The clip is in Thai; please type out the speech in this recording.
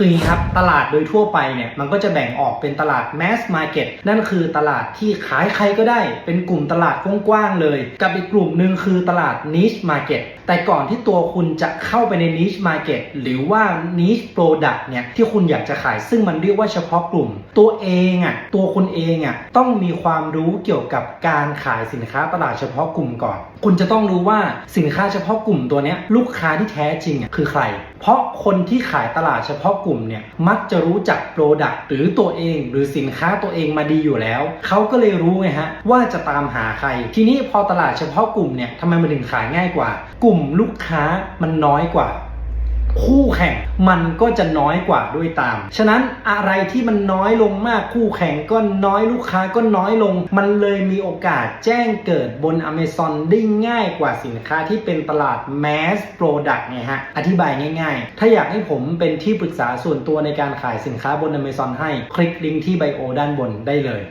คืออย่างนี้ครับตลาดโดยทั่วไปเนี่ยมันก็จะแบ่งออกเป็นตลาด mass market นั่นคือตลาดที่ขายใครก็ได้ เป็นกลุ่มตลาดกว้างๆเลย กับอีกกลุ่มหนึ่งคือตลาด niche market แต่ก่อนที่ตัวคุณจะเข้าไปใน niche market หรือว่า niche product เนี่ยที่คุณอยากจะขายซึ่งมันเรียกว่าเฉพาะกลุ่ม ตัวเองอะตัวคุณเองอะต้องมีความรู้เกี่ยวกับการขายสินค้าตลาดเฉพาะกลุ่มก่อน คุณจะต้องรู้ว่าสินค้าเฉพาะกลุ่มตัวเนี้ยลูกค้าที่แท้จริงอะคือใครเพราะคนที่ขายตลาดเฉพาะกลุ่มเนี่ยมักจะรู้จักโปรดักต์หรือตัวเอง หรือสินค้าตัวเองมาดีอยู่แล้ว เขาก็เลยรู้ไงฮะว่าจะตามหาใคร ทีนี้พอตลาดเฉพาะกลุ่มเนี่ยทำไมมันถึงขายง่ายกว่า กลุ่มลูกค้ามันน้อยกว่า คู่แข่งมันก็จะน้อยกว่าด้วยตาม ฉะนั้นอะไรที่มันน้อยลงมากคู่แข่งก็น้อยลูกค้าก็น้อยลง มันเลยมีโอกาสแจ้งเกิดบน Amazon ได้ง่ายกว่าสินค้าที่เป็นตลาด Mass Product ไงฮะ อธิบายง่ายๆ ถ้าอยากให้ผมเป็นที่ปรึกษาส่วนตัวในการขายสินค้าบน Amazon ให้คลิกลิงก์ที่ไบโอด้านบนได้เลย